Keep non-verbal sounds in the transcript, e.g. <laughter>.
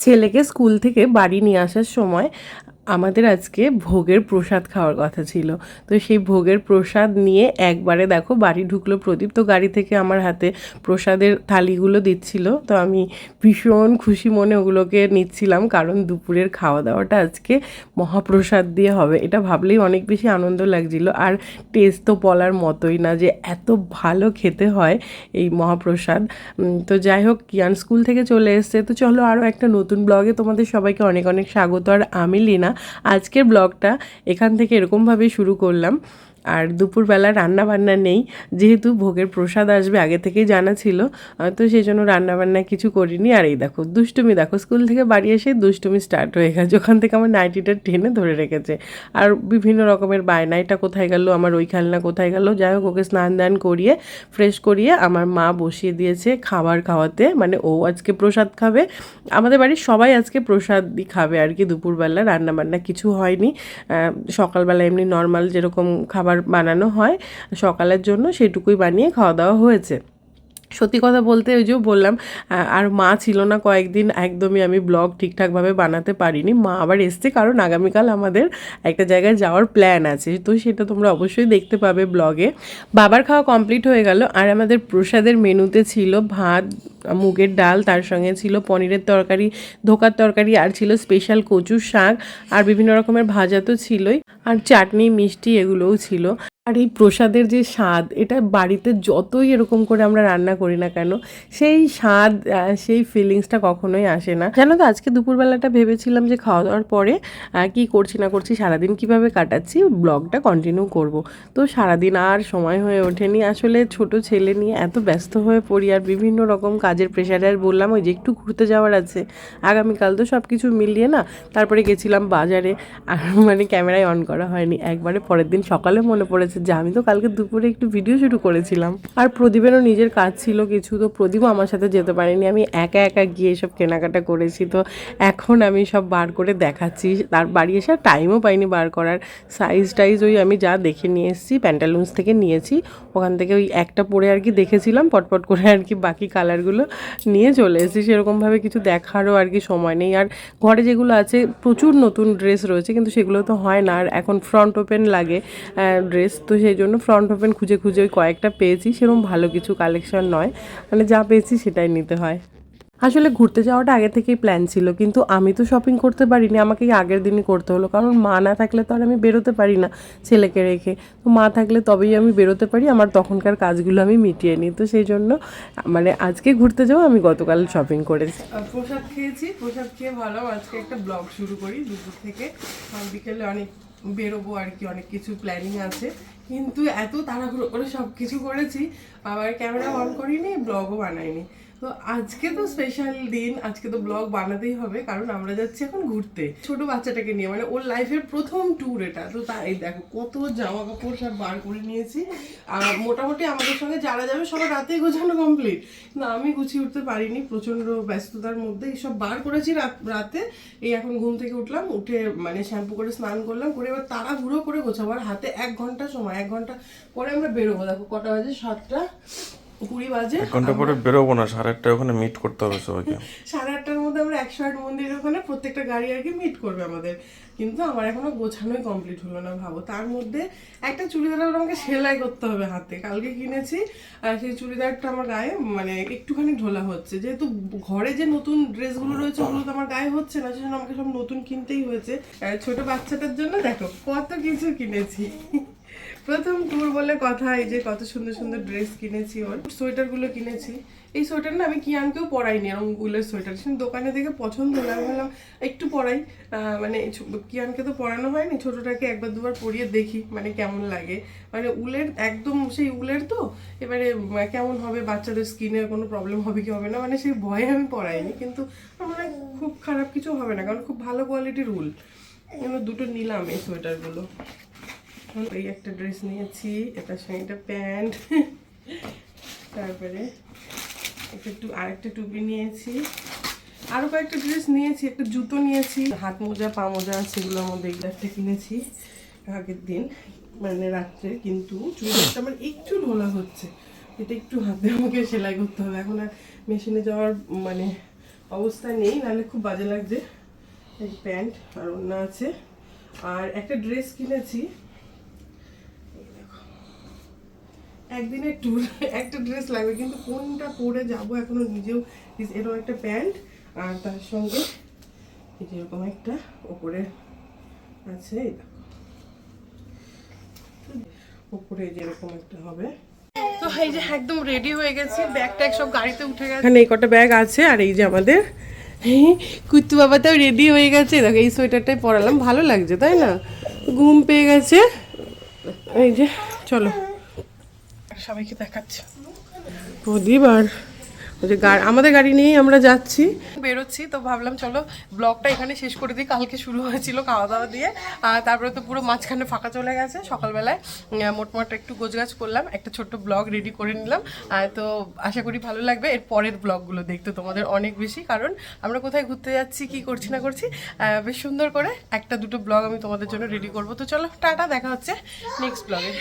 ছেলেকে স্কুল থেকে বাড়ি নিয়ে আসার সময় আমাদের আজকে ভোগের প্রসাদ খাওয়ার কথা ছিল। তো সেই ভোগের প্রসাদ নিয়ে একবারে দেখো বাড়ি ঢুকলো প্রদীপ। তো গাড়ি থেকে আমার হাতে প্রসাদের থালিগুলো দিচ্ছিল। তো আমি ভীষণ খুশি মনে ওগুলোকে নিচ্ছিলাম, কারণ দুপুরের খাওয়া দাওয়াটা আজকে মহাপ্রসাদ দিয়ে হবে। এটা ভাবলেই অনেক বেশি আনন্দ লাগছিল। আর টেস্ট তো বলার মতোই না যে এত ভালো খেতে হয় এই মহাপ্রসাদ। তো যাই হোক, কিয়ান স্কুল থেকে চলে এসছে। তো চলো আরও একটা নতুন ব্লগে তোমাদের সবাইকে অনেক অনেক স্বাগত। আর আমি লিনা আজকের ব্লগটা এখান থেকে এরকমভাবে শুরু করলাম। আর দুপুরবেলা রান্না বান্না নেই, যেহেতু ভোগের প্রসাদ আসবে আগে থেকেই জানা ছিল তো সেই জন্য রান্না বান্না কিছু করিনি। আর এই দেখো, দুষ্টুমি দেখো, স্কুল থেকে বাড়ি এসে দুষ্টুমি স্টার্ট হয়ে গেছে। ওখান থেকে আমার নাইটিটা টেনে ধরে রেখেছে। আর বিভিন্ন রকমের বায়না এটা কোথায় গেল, আমার ওই খেলনা কোথায় গেল, যাই হোক, ওকে স্নান দান করিয়ে ফ্রেশ করিয়ে আমার মা বসিয়ে দিয়েছে খাবার খাওয়াতে। মানে ও আজকে প্রসাদ খাবে, আমাদের বাড়ির সবাই আজকে প্রসাদই খাবে আর কি। দুপুরবেলা রান্নাবান্না কিছু হয়নি সকালবেলা এমনি নর্মাল যেরকম খাবার বানানো হয়। সকালের জন্য সেটুকুই বানিয়ে খাওয়া দাওয়া হয়েছে। সত্যি কথা বলতে ওই যে বললাম আর মা ছিল না কয়েকদিন, একদমই আমি ব্লগ ঠিকঠাকভাবে বানাতে পারিনি। মা আবার এসছে কারণ আগামীকাল আমাদের একটা জায়গায় যাওয়ার প্ল্যান আছে। তো সেটা তোমরা অবশ্যই দেখতে পাবে ব্লগে। বাবার খাওয়া কমপ্লিট হয়ে গেল, আর আমাদের প্রসাদের মেনুতে ছিল ভাত, মুগের ডাল, তার সঙ্গে ছিল পনিরের তরকারি, ধোকার তরকারি, আর ছিল স্পেশাল কচুর শাক, আর বিভিন্ন রকমের ভাজা তো ছিলই। আর চাটনি, মিষ্টি এগুলোও ছিল। আর এই প্রসাদের যে স্বাদ, এটা বাড়িতে যতই এরকম করে আমরা রান্না করি না কেন, সেই স্বাদ সেই ফিলিংসটা কখনোই আসে না। জানো তো, আজকে দুপুরবেলাটা ভেবেছিলাম যে খাওয়া দাওয়ার পরে কি করছি না করছি, সারাদিন কীভাবে কাটাচ্ছি, ব্লগটা কন্টিনিউ করব। তো সারাদিন আর সময় হয়ে ওঠেনি। আসলে ছোট ছেলে নিয়ে এত ব্যস্ত হয়ে পড়ি আর বিভিন্ন রকম কাজের প্রেশারে আর বললাম, ওই যে একটু ঘুরতে যাওয়ার আছে। আগামীকাল তো সব কিছু মিলিয়ে না, তারপরে গেছিলাম বাজারে। আর মানে ক্যামেরায় অন করা হয়নি। একবারে পরের দিন সকালে মনে পড়েছে যে আমি তো কালকে দুপুরে একটু ভিডিও শুরু করেছিলাম। আর প্রদীপেরও নিজের কাজ ছিল কিছু, তো প্রদীপও আমার সাথে যেতে পারেনি। আমি একা একা গিয়ে সব কেনাকাটা করেছি, তো এখন আমি সব বার করে দেখাচ্ছি। তার বাড়ি এসে টাইমও পাইনি বার করার। সাইজ টাইজ ওই আমি যা দেখে নিয়ে এসেছি প্যান্টালুন্স থেকে নিয়েছি। ওখান থেকে ওই একটা পরে আর কি দেখেছিলাম, পটপট করে আর কি বাকি কালারগুলো নিয়ে চলে এসেছি। সেরকমভাবে কিছু দেখারও আর কি সময় নেই। আর ঘরে যেগুলো আছে, প্রচুর নতুন ড্রেস রয়েছে, কিন্তু সেগুলো তো হয় না। আর এখন ফ্রন্ট ওপেন লাগে ড্রেস তো সেই জন্য ফ্রন্ট ওপেন খুঁজে খুঁজে ওই কয়েকটা পেয়েছি। সেরকম ভালো কিছু কালেকশন নয়। মানে যা পেয়েছি সেটাই নিতে হয়। আসলে ঘুরতে যাওয়াটা আগে থেকেই প্ল্যান ছিল, কিন্তু আমি তো শপিং করতে পারিনি, আমাকে আগের দিনই করতে হলো। কারণ মা না থাকলে তো আর আমি বেরোতে পারি না ছেলেকে রেখে। তো মা থাকলে তবেই আমি বেরোতে পারি, আমার তখনকার কাজগুলো আমি মিটিয়ে নিই। তো সেই জন্য মানে আজকে ঘুরতে যাও আমি গতকাল শপিং করেছি। প্রসাদ খেয়েছি, প্রসাদ খেয়ে ভালো, আজকে একটা ব্লগ শুরু করি দুপুর থেকে। বিকেলে অনেক বেরোবো আর কি, অনেক কিছু প্ল্যানিং আছে। কিন্তু এত তাড়াহুড়ো করে সব কিছু করেছি, আবার ক্যামেরা অন করিনি ব্লগও বানাইনি। তো আজকে তো স্পেশাল দিন, আজকে তো ব্লগ বানাতেই হবে, কারণ আমরা যাচ্ছি এখন ঘুরতে। ছোট বাচ্চাটাকে নিয়ে মানে ওর লাইফের প্রথম ট্যুর এটা। তো তাই দেখো, কত জামা কাপড় সব বার করে নিয়েছি। আর মোটামুটি আমাদের সঙ্গে যারা যাবে, সবার রাতেই গোছানো কমপ্লিট কিন্তু আমি গুছিয়ে উঠতে পারিনি প্রচণ্ড ব্যস্ততার মধ্যে। এইসব বার করেছি রাত- রাতে। এই এখন ঘুম থেকে উঠলাম, উঠে মানে শ্যাম্পু করে স্নান করলাম, করে এবার তারা তাড়াহুড়ো করে গোছাবার হাতে এক ঘণ্টা সময়, এক ঘণ্টা পরে আমরা বেরোবো। দেখো, কটা বাজে? সাতটা। কুড়ি বাজে। এক ঘণ্টা পরে বেরোবো না সাড়ে আটটায় ওখানে মিট করতে হবে সবাইকে। সাড়ে আটটার মধ্যে আমরা একশো আট মন্দিরের ওখানে প্রত্যেকটা গাড়ি আর কি মিট করবে আমাদের। কিন্তু আমার এখনও গোছানোই কমপ্লিট হলো না ভাবো। তার মধ্যে একটা চুড়িদার আমাকে সেলাই করতে হবে হাতে। কালকে কিনেছি আর সেই চুড়িদারটা আমার গায়ে মানে একটুখানি ঢোলা হচ্ছে। যেহেতু ঘরে যে নতুন ড্রেসগুলো রয়েছে ওগুলো তো আমার গায়ে হচ্ছে না সেজন্য আমাকে সব নতুন কিনতেই হয়েছে। ছোট বাচ্চাটার জন্য দেখো কত কিছু কিনেছি। প্রথম ট্যুর বলে কথা, এই যে কত সুন্দর সুন্দর ড্রেস কিনেছি ওর। সোয়েটারগুলো কিনেছি। এই সোয়েটার না আমি কিয়ানকেও পরাইনি এরকম উলের সোয়েটার। কিন্তু দোকানে দেখে পছন্দ হলো আমি ভাবলাম একটু পরাই। মানে কিয়ানকে তো পরানো হয়নি, ছোটটাকে একবার দুবার পরিয়ে দেখি মানে কেমন লাগে। মানে উলের একদম সেই উলের তো, এবারে কেমন হবে বাচ্চাদের স্কিনের কোনো প্রবলেম হবে কি হবে না মানে সেই ভয়ে আমি পরাইনি। কিন্তু আমার খুব খারাপ কিছু হবে না, কারণ খুব ভালো কোয়ালিটির উল। আমি দুটো নিলাম এই সোয়েটারগুলো। এই একটা ড্রেস নিয়েছি এটার সঙ্গে একটা প্যান্ট। তারপরে একটু আরেকটা টুপি নিয়েছি। আরও কয়েকটা ড্রেস নিয়েছি, একটা জুতো নিয়েছি, হাত মোজা, পা মোজা, সেগুলোর মধ্যে এগুলো একটা কিনেছি আগের দিন মানে রাত্রে, কিন্তু চুড়িদারটা আমার একটু ঢোলা হচ্ছে। এটা একটু হাতে আমাকে সেলাই করতে হবে। এখন আর মেশিনে যাওয়ার মানে অবস্থা নেই, নাহলে খুব বাজে লাগছে। প্যান্ট আর অন্য আছে। আর একটা ড্রেস কিনেছি এই দেখো। একদিনের ট্যুর <laughs> একটা ড্রেস লাগবে কিন্তু কোনটা পরে যাব এখনও নিজেও এরকম একটা প্যান্ট আর তার সঙ্গে এরকম একটা ওপরে আছে ওপরে যেরকম একটা হবে। তো এই যে একদম রেডি হয়ে গেছি ব্যাগ ট্যাগ সব গাড়িতে উঠে গেছে। এখানে এই কটা ব্যাগ আছে আর এই যে আমাদের কুত্তু বাবাটাও রেডি হয়ে গেছে। দেখো এই সোয়েটারটাই পরালাম ভালো লাগছে তাই না? ঘুম পেয়ে গেছে। এই যে চলো। সবাইকে দেখাচ্ছি। প্রদীপ আর আমাদের গাড়ি নিয়েই আমরা যাচ্ছি। বেরোচ্ছি, তো ভাবলাম চলো ব্লগটা এখানে শেষ করে দিই। কালকে শুরু হয়েছিল খাওয়া দাওয়া দিয়ে তারপরে তো পুরো মাঝখানে ফাঁকা চলে গেছে। সকালবেলায় মোটমাট একটু গোছগাছ করলাম, একটা ছোট্ট ব্লগ রেডি করে নিলাম। তো আশা করি ভালো লাগবে এর পরের ব্লগগুলো দেখতে তোমাদের অনেক বেশি, কারণ আমরা কোথায় ঘুরতে যাচ্ছি, কি করছি, না করছি বেশ সুন্দর করে একটা দুটো ব্লগ আমি তোমাদের জন্য রেডি করব। তো চলো, টাটা, দেখা হচ্ছে নেক্সট ব্লগে